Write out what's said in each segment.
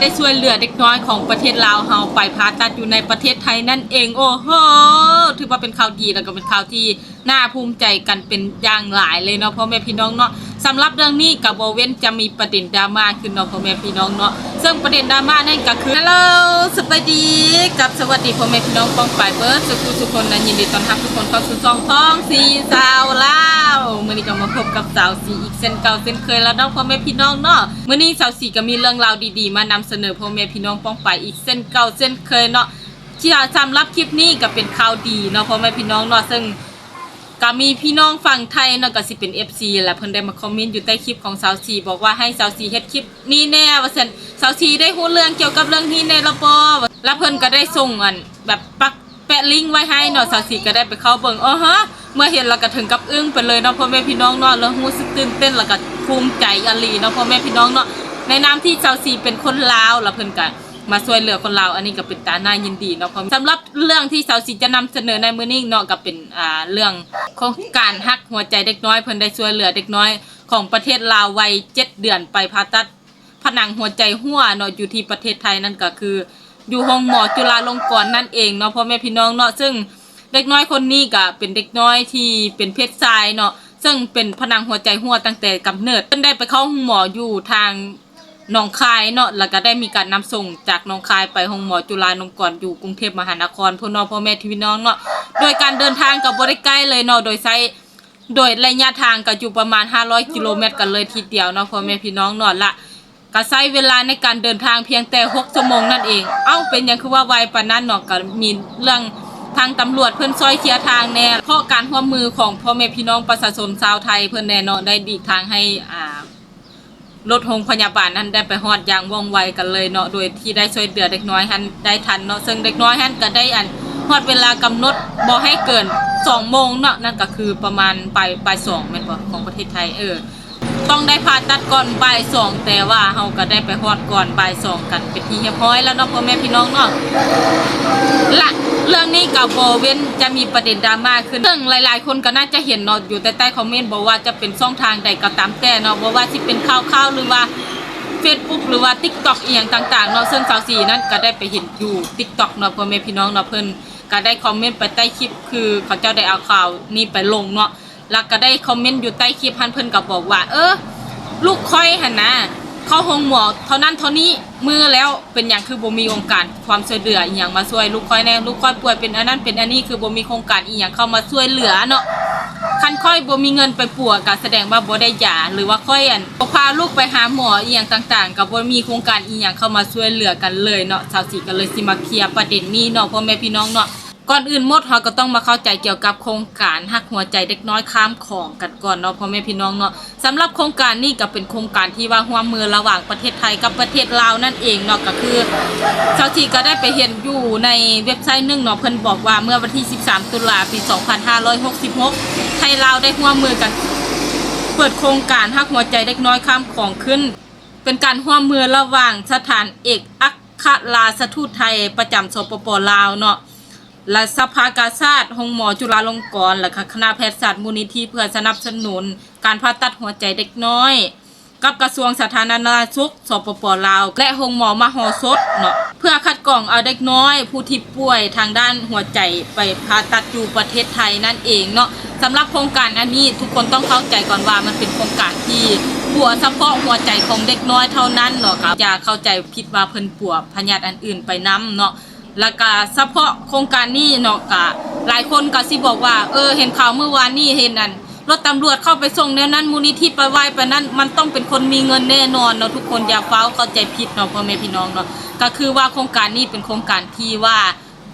ได้ช่วยเหลือเด็กน้อยของประเทศลาวเฮาไปผ่าตัดอยู่ในประเทศไทยนั่นเอง โอ้โหถือว่าเป็นข่าวดีแล้วก็เป็นข่าวที่น่าภูมิใจกันเป็นอย่างหลายเลยเนาะพ่อแม่พี่น้องเนาะ สำหรับเรื่องนี้กับโบเว้นจะมีประเด็นดราม่าขึ้นเนาะพ่อแม่พี่น้องเนาะซึ่งประเด็นดราม่านั่นก็คือฮัลโหลสวัสดีกับสวัสดีพ่อแม่พี่น้องป้องปายเบิร์ดสุขุทุกคนนะยินดีต้อนรับทุกคนเข้าสู่ช่องท้องสีสาวลาวมื้อนี้ก็มาพบกับสาวสีอีกเส้นเก่าเส้นเคยแล้วเนาะพ่อแม่พี่น้องเนาะมื้อนี้สาวสีก็มีเรื่องราวดีๆ มานำเสนอพ่อแม่พี่น้องป้องปายอีกเส้นเก่าเส้นเคยเนาะที่สำหรับคลิปนี้ก็เป็นข่าวดีเนาะพ่อแม่พี่น้องเนาะซึ่ง ก็มีพี่น้องฝั่งไทยเนาะก็สิเป็น FC แหละเพิ่นได้มาคอมเมนต์อยู่ใต้คลิปของสาวสีบอกว่าให้สาวสีเฮ็ดคลิปนี้แน่ว่าซั่นสาวสีได้ฮู้เรื่องเกี่ยวกับเรื่องนี้แน่แล้วบ่แล้วเพิ่นก็ได้ส่งอันแบบปักแปะลิงก์ไว้ให้เนาะสาวสีก็ได้ไปเข้าเบิ่งอ๋อฮะเมื่อเห็นแล้วก็ถึงกับอึ้งไปเลยเนาะพ่อแม่พี่น้องเนาะแล้วรู้สึกตื่นเต้นแล้วก็ภูมิใจอลีเนาะพ่อแม่พี่น้องเนาะในนามที่สาวสีเป็นคนลาวแล้วเพิ่นก็ มาช่วยเหลือคนลาวอันนี้ก็เป็นตาหน้ายินดีเนาะเพราะสำหรับเรื่องที่สาวสีจะนำเสนอในมื้อนี้เนาะก็เป็นอ่าเรื่องโครงการฮักหัวใจเด็กน้อยเพิ่นได้ช่วยเหลือเด็กน้อยของประเทศลาววัย7เดือนไปผ่าตัดผนังหัวใจหัวเนาะอยู่ที่ประเทศไทยนั่นก็คือ อยู่ห้องหมอจุฬาลงกรณ์นั่นเองเนาะพ่อแม่พี่น้องเนาะซึ่งเด็กน้อยคนนี้ก็เป็นเด็กน้อยที่เป็นเพศชายเนาะซึ่งเป็นผนังหัวใจหัวตั้งแต่กำเนิดเพิ่นได้ไปเข้าห้องหมออยู่ทาง หนองคายเนาะแล้วก็ได้มีการนำส่งจากหนองคายไปโรงหมอจุฬาลงกรณ์อยู่กรุงเทพมหานครพ่อน้องพ่อแม่ที่พี่น้องเนาะโดยการเดินทางกับบริใกล้เลยเนาะโดยใช้โดยระยะทางก็อยู่ประมาณ 500 กิโลเมตรกันเลยทีเดียวเนาะพ่อแม่พี่น้องเนาะละก็ใช้เวลาในการเดินทางเพียงแต่ 6 ชั่วโมงนั่นเอง เอ้าเป็นหยังคือว่าไวปานนั้นเนาะก็มีเรื่องทางตำรวจเพิ่อนซอยเคลียร์ทางแน่เพราะการร่วมมือของพ่อแม่พี่น้องประชาชนชาวไทยเพิ่อนแน่นาะได้ดีทางให้อ่า รถโรงพยาบาลนั้นได้ไปฮอดอย่างว่องไวกันเลยเนาะโดยที่ได้ช่วยเหลือเด็กน้อยหันได้ทันเนาะซึ่งเด็กน้อยหันก็ได้อันฮอดเวลากำหนดบ่ให้เกิน2โมงเนาะนั่นก็คือประมาณปลายปลายสองแม่นบ่ของประเทศไทยเออต้องได้ผ่าตัดก่อนบ่ายสองแต่ว่าเฮาก็ได้ไปฮอดก่อนบ่ายสองกันเป็นที่เรียบร้อยแล้วเนาะพ่อแม่พี่น้องเนาะละ เรื่องนี้กับโบเว้นจะมีประเด็นดราม่าขึ้นซึ่งหลาย ๆ คนก็น่าจะเห็นเนาะอยู่ใต้ใต้คอมเมนต์บอกว่าจะเป็นช่องทางใดก็ตามแต่เนาะบอกว่าที่เป็นข่าวๆหรือว่า Facebook หรือว่า TikTok อีหยังต่างๆเนาะซึ่งสาวสีนั้นก็ได้ไปเห็นอยู่ TikTok เนาะพ่อแม่พี่น้องเนาะเพิ่นก็ได้คอมเมนต์ไปใต้คลิปคือเขาเจ้าได้เอาข่าวนี้ไปลงเนาะแล้วก็ได้คอมเมนต์อยู่ใต้คลิปหันเพิ่นก็บอกว่า เออ ลูกค่อยหันนะ เข้าห้องหมอเท่านั้นเท่านี้มือแล้วเป็นอย่างคือบ่มีโครงการความช่วยเหลืออีหยังมาช่วยลูกค่อยแน่ลูกค่อยป่วยเป็นอันนั้นเป็นอันนี้คือบ่มีโครงการอีหยังเข้ามาช่วยเหลือเนาะคันค่อยบ่มีเงินไปปัวก็แสดงว่าบ่ได้ยาหรือว่าค่อยอันบ่พาลูกไปหาหมออีหยังต่างๆก็บ่มีโครงการอีหยังเข้ามาช่วยเหลือกันเลยเนาะชาวสีก็เลยสิมาเคลียร์ประเด็นนี้เนาะพ่อแม่พี่น้องเนาะ ก่อนอื่นหมดเราก็ต้องมาเข้าใจเกี่ยวกับโครงการหักหัวใจเด็กน้อยข้ามของกันก่อนเนาะพ่อแม่พี่น้องเนาะสำหรับโครงการนี้ก็เป็นโครงการที่ว่าร่วมมือระหว่างประเทศไทยกับประเทศลาวนั่นเองเนาะก็คือเจ้าที่ก็ได้ไปเห็นอยู่ในเว็บไซต์หนึงเนาะเพิ่นบอกว่าเมื่อวันที่ 13 ตุลาปี 2566 ไทยลาวได้ร่วมมือกัน เปิดโครงการหักหัวใจเด็กน้อยข้ามของขึ้น เป็นการร่วมมือระหว่างสถานเอกอัครราชทูตไทยประจำสปปลาวเนาะ และสภากาชาติหงหมอจุฬาลงกรณ์และคณะแพทยศาสตร์มูลนิธิเพื่อสนับสนุน การผ่าตัดหัวใจเด็กน้อย กับกระทรวงสาธารณสุขสปปลาว และหงหมอมหอสดเนาะเพื่อคัดกรองเอาเด็กน้อย ผู้ที่ป่วยทางด้านหัวใจไปผ่าตัดอยู่ประเทศไทยนั่นเองเนาะสำหรับโครงการอันนี้ทุกคนต้องเข้าใจก่อนว่ามันเป็นโครงการที่ปัวเฉพาะหัวใจของเด็กน้อยเท่านั้นเนาะครับอย่าเข้าใจผิดว่าเพิ่นปัวพยาธิอันอื่นไปนํเนาะ แล้วก็เฉพาะโครงการนี้เนาะกะหลายคนก็สิบอกว่า เออ เห็นข่าวเมื่อวานนี้เห็นนั่นรถตำรวจเข้าไปส่งแนวนั้นมูลนิธิไปไหว้ไปนั่นมันต้องเป็นคนมีเงินแน่นอนเนาะทุกคนอย่าเฝ้าเข้าใจผิดเนาะพ่อแม่พี่น้องเนาะก็คือว่าโครงการนี้เป็นโครงการที่ว่า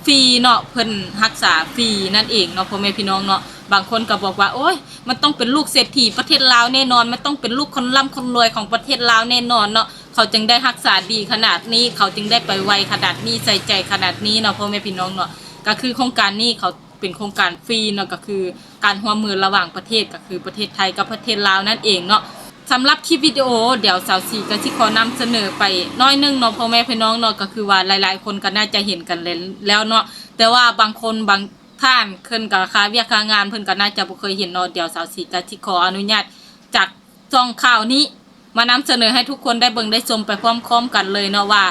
ฟรีเนาะเพิ่นรักษาฟรีนั่นเองเนาะพ่อแม่พี่น้องเนาะบางคนก็บอกว่า โอ้ยมันต้องเป็นลูกเศรษฐีประเทศลาวแน่นอนมันต้องเป็นลูกคนร่ำคนรวยของประเทศลาวแน่นอนเนาะ เขาจึงได้รักษาดีขนาดนี้ เขาจึงได้ไปไวขนาดนี้ใส่ใจขนาดนี้เนาะพ่อแม่พี่น้องเนาะก็คือโครงการนี้เขาเป็นโครงการฟรีเนาะก็คือการร่วมมือระหว่างประเทศก็คือประเทศไทยกับประเทศลาวนั่นเองเนาะสำหรับคลิปวิดีโอเดี๋ยวสาวสีก็ที่ขอนำเสนอไปน้อยนึงเนาะพ่อแม่พี่น้องเนาะก็คือว่าหลายๆ คนก็น่าจะเห็นกันแล้วเนาะแต่ว่าบางคนบางท่านเพิ่นกับค้าเวียกค้างานเพิ่นก็น่าจะบ่เคยเห็นเนาะเดี๋ยวสาวสีก็ที่ขออนุญาตจากช่องข่าวนี้ มานำเสนอให้ทุกคนได้เบิ่งได้ชมไปพร้อมๆกันเลยเนาะว่า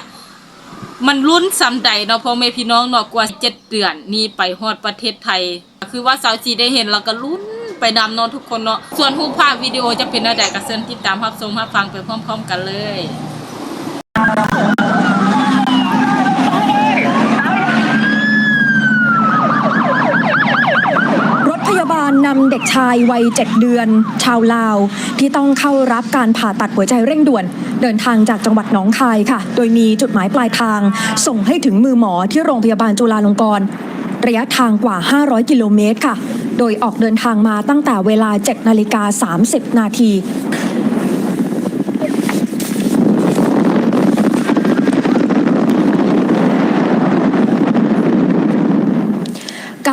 มันลุ้นสำใดเนาะพ่อแม่พี่น้องเนาะกว่าเจ็ดเดือนนี่ไปฮอดประเทศไทย คือว่าสาวจีได้เห็นเราก็ลุ้นไปนำเนาะทุกคนเนาะส่วนรูปภาพวิดีโอจะเป็นอะไรก็เชิญติดตามรับชมรับฟังไปพร้อม ๆ กันเลย รถพยาบาลนำเด็กชายวัย7เดือน ชาวลาว ที่ต้องเข้ารับการผ่าตัดหัวใจเร่งด่วน เดินทางจากจังหวัดหนองคายค่ะ โดยมีจุดหมายปลายทาง ส่งให้ถึงมือหมอที่โรงพยาบาลจุฬาลงกรณ์ระยะทางกว่า 500 กิโลเมตรค่ะ โดยออกเดินทางมาตั้งแต่เวลา 7 นาฬิกา 30 นาที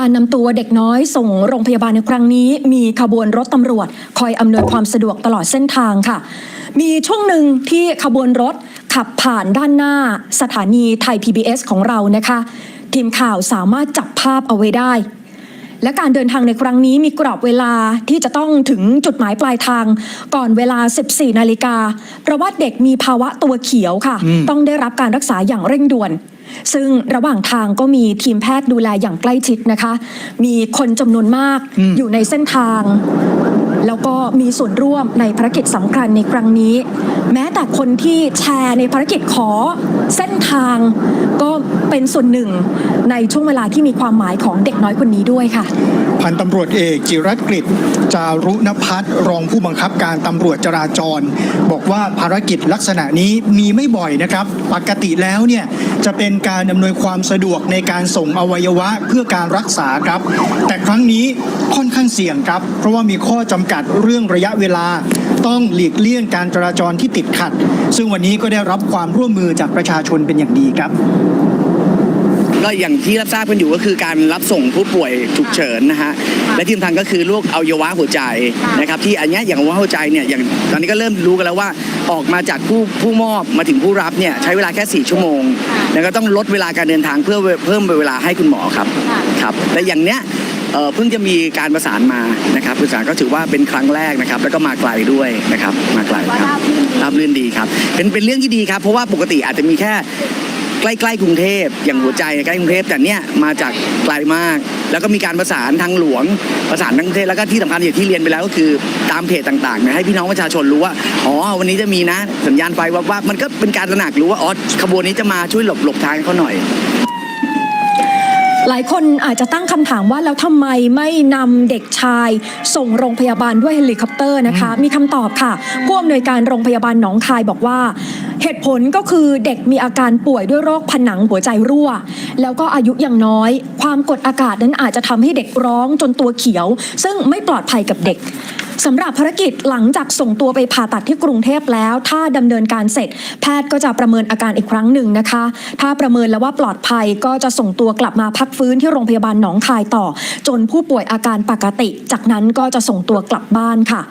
การนำตัวเด็กน้อยส่งโรงพยาบาลในครั้งนี้ มีขบวนรถตำรวจ คอยอำนวยความสะดวกตลอดเส้นทางค่ะ มีช่วงหนึ่งที่ขบวนรถขับผ่านด้านหน้าสถานีไทย PBS ของเรานะคะ ทีมข่าวสามารถจับภาพเอาไว้ได้ และการเดินทางในครั้งนี้มีกรอบเวลาที่จะต้องถึงจุดหมายปลายทาง ก่อนเวลา 14 นาฬิกาเพราะว่าเด็กมีภาวะตัวเขียวค่ะ ต้องได้รับการรักษาอย่างเร่งด่วน ซึ่งระหว่างทางก็มีทีมแพทย์ดูแลอย่างใกล้ชิดนะคะ มีคนจำนวนมากอยู่ในเส้นทาง แล้วก็มีส่วนร่วมในภารกิจสำคัญในครั้งนี้ แม้แต่คนที่แชร์ในภารกิจขอเส้นทาง ก็เป็นส่วนหนึ่งในช่วงเวลาที่มีความหมายของเด็กน้อยคนนี้ด้วยค่ะ พันตำรวจเอกจิรัตกฤษจารุณพัฒนรองผู้บังคับการตำรวจจราจร บอกว่าภารกิจลักษณะนี้มีไม่บ่อยนะครับ ปกติแล้วเนี่ยจะเป็นการอำนวยความสะดวกในการส่งอวัยวะเพื่อการรักษาครับ แต่ครั้งนี้ค่อนข้างเสี่ยงครับ เพราะว่ามีข้อจำกัดเรื่องระยะเวลา ต้องหลีกเลี่ยงการจราจรที่ติดขัด ซึ่งวันนี้ก็ได้รับความร่วมมือจากประชาชนเป็นอย่างดีครับก็อย่างที่รับทราบกันอยู่ก็คือการรับส่งผู้ป่วยฉุกเฉินนะฮะและที่สำคัญก็คือโรคอวัยวะหัวใจนะครับที่อันเนี้ยอย่างอวัยวะหัวใจเนี่ยอย่างตอนนี้ก็เริ่มรู้กันแล้วว่าออกมาจากผู้ผู้มอบมาถึงผู้รับเนี่ยใช้เวลาแค่ 4 ชั่วโมง แล้วก็ต้องลดเวลาการเดินทางเพื่อเพิ่มเวลาให้คุณหมอครับครับและอย่างเนี้ย เอ่อเพิ่งจะมีการประสานมานะครับประสานก็ถือว่าเป็นครั้งแรกนะครับ แล้วก็มาไกลด้วยนะครับมาไกลครับราบรื่นดีครับ เป็นเป็นเรื่องที่ดีครับ เพราะว่าปกติอาจจะมีแค่ใกล้ๆกรุงเทพอย่างหัวใจใกล้กรุงเทพแต่เนี่ยมาจากไกลมาก แล้วก็มีการประสานทางหลวงประสานทางกรุงเทพแล้วก็ที่สำคัญอย่างที่เรียนไปแล้วก็คือตามเพจต่างๆเนี่ยให้พี่น้องประชาชนรู้ว่าอ๋อวันนี้จะมีนะสัญญาณไฟว่าว่ามันก็เป็นการตระหนักรู้ว่าอ๋อขบวนนี้จะมาช่วยหลบหลบทางเขาหน่อย หลายคนอาจจะตั้งคำถามว่าแล้วทำไมไม่นำเด็กชาย ส่งโรงพยาบาลด้วยเฮลิคอปเตอร์นะคะ มีคำตอบค่ะผู้อำนวยการโรงพยาบาลหนองคายบอกว่า เหตุผลก็คือเด็กมีอาการป่วยด้วยโรคผนังหัวใจรั่ว แล้วก็อายุยังน้อย ความกดอากาศนั้นอาจจะทำให้เด็กร้องจนตัวเขียว ซึ่งไม่ปลอดภัยกับเด็กสำหรับภารกิจหลังจากส่งตัวไปผ่าตัดที่กรุงเทพแล้ว ถ้าดำเนินการเสร็จ แพทย์ก็จะประเมินอาการอีกครั้งหนึ่งนะคะ ถ้าประเมินแล้วว่าปลอดภัยก็จะส่งตัวกลับมาพักฟื้นที่โรงพยาบาลหนองคายต่อ จนผู้ป่วยอาการปกติ จากนั้นก็จะส่งตัวกลับบ้านค่ะ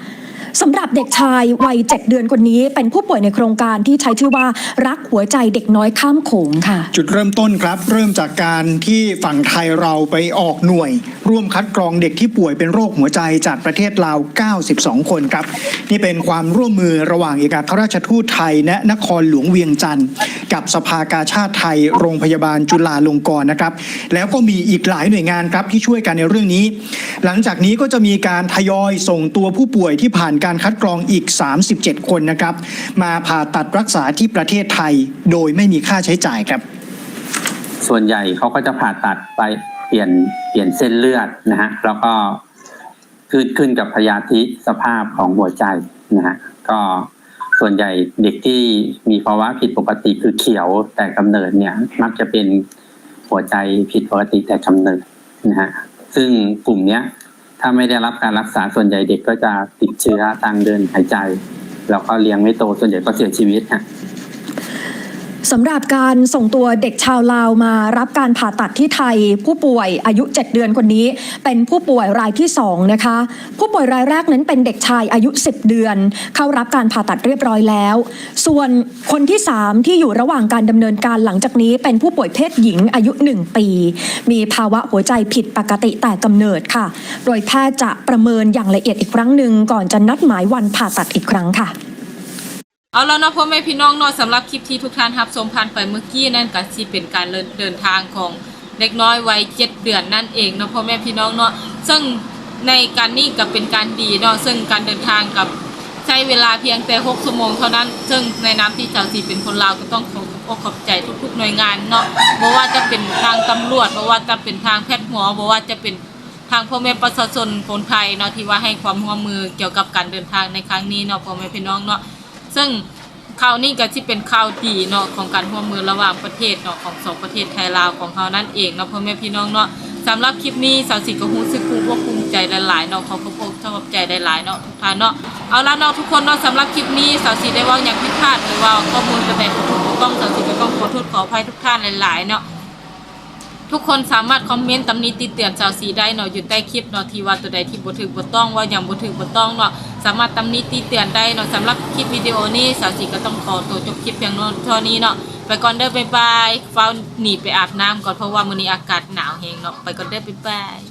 สำหรับเด็กชายวัย 7 เดือนคนนี้ เป็นผู้ป่วยในโครงการที่ใช้ชื่อว่ารักหัวใจเด็กน้อยข้ามโขงค่ะ จุดเริ่มต้นครับ เริ่มจากการที่ฝั่งไทยเราไปออกหน่วย ร่วมคัดกรองเด็กที่ป่วยเป็นโรคหัวใจจากประเทศลาว 92 คนครับ นี่เป็นความร่วมมือระหว่างเอกอัครราชทูตไทย และนครหลวงเวียงจันทร์กับสภากาชาติไทย โรงพยาบาลจุฬาลงกรณ์นะครับ แล้วก็มีอีกหลายหน่วยงานครับที่ช่วยกันในเรื่องนี้ หลังจากนี้ก็จะมีการทยอยส่งตัวผู้ป่วยที่ผ่านการคัดกรองอีก 37 คนนะครับ มาผ่าตัดรักษาที่ประเทศไทย โดยไม่มีค่าใช้จ่ายครับ ส่วนใหญ่เขาก็จะผ่าตัดไปเปลี่ยนเปลี่ยนเส้นเลือดนะฮะแล้วก็ขึ้นขึ้นกับพยาธิสภาพของหัวใจนะฮะก็ส่วนใหญ่เด็กที่มีภาวะผิดปกติคือเขียวแต่กำเนิดเนี่ยมักจะเป็นหัวใจผิดปกติแต่กำเนิดนะฮะซึ่งกลุ่มเนี้ย ถ้าไม่ได้รับการรักษาส่วนใหญ่เด็กก็จะติดเชื้อทางเดินหายใจ แล้วก็เลี้ยงไม่โตส่วนใหญ่ก็เสียชีวิตฮะ สำหรับการส่งตัวเด็กชาวลาวมารับการผ่าตัดที่ไทย ผู้ป่วยอายุ 7 เดือนคนนี้ เป็นผู้ป่วยรายที่2นะคะผู้ป่วยรายแรกนั้นเป็นเด็กชายอายุ 10 เดือน เข้ารับการผ่าตัดเรียบร้อยแล้ว ส่วนคนที่ 3 ที่อยู่ระหว่างการดำเนินการหลังจากนี้เป็นผู้ป่วยเพศหญิงอายุ 1 ปี มีภาวะหัวใจผิดปกติแต่กำเนิดค่ะ โดยแพทย์จะประเมินอย่างละเอียดอีกครั้งหนึ่งก่อนจะนัดหมายวันผ่าตัดอีกครั้งค่ะ เอาแล้วเนาะพ่อแม่พี่น้องเนาะสำหรับคลิปที่ทุกท่านรับชมผ่านไปเมื่อกี้นั่นก็สิเป็นการเดินทางของเด็กน้อยวัย7เดือนนั่นเองเนาะพ่อแม่พี่น้องเนาะซึ่งในการนี้ก็เป็นการดีเนาะซึ่งการเดินทางกับใช้เวลาเพียงแต่ 6 ชั่วโมงเท่านั้น ซึ่งในน้ำที่เจ้าสีเป็นคนลาวก็ต้องขอบอกขอบใจทุกๆหน่วยงานเนาะบ่ว่าจะเป็นทางตำรวจบ่ว่าจะเป็นทางแพทย์หมอบ่ว่าจะเป็นทางพ่อแม่ประชาชนคนไทยเนาะที่ว่าให้ความร่วมมือเกี่ยวกับการเดินทางในครั้งนี้เนาะพ่อแม่พี่น้องเนาะ ซึ่งข่าวนี้ก็ที่เป็นข่าวดีเนาะของการร่วมมือระหว่างประเทศเนาะของสองประเทศไทยลาวของเขานั่นเองเนาะพ่อแม่พี่น้องเนาะสำหรับคลิปนี้สาวสิก็ฮู้สึกภูมิว่าภูมิใจหลายๆเนาะเขาก็ภูมิชอบใจหลายๆเนาะทุกท่านเนาะเอาละเนาะทุกคนเนาะสำหรับคลิปนี้สาวสิได้ว่าอย่างผิดพลาดหรือว่าข้อมูลกระแตถูกถูกต้องสาวสิก็ต้องขอโทษขออภัยทุกท่านหลายๆเนาะ ทุกคนสามารถคอมเมนต์ตำหนิติเตือนชาวสีได้เนาะอยู่ใต้คลิปเนาะที่ว่าตัวใดที่บ่ถึกบ่ต้องว่าอย่างบ่ถึกบ่ต้องเนาะสามารถตำหนิติเตือนได้เนาะสำหรับคลิปวิดีโอนี้สาวสีก็ต้องขอตัวจบคลิปเพียงเท่านี้เนาะไปก่อนเด้อบ๊ายบายฟ้าหนีไปอาบน้ำก่อนเพราะว่ามื้อนี้อากาศหนาวแฮงเนาะไปก่อนเด้อบ๊ายบาย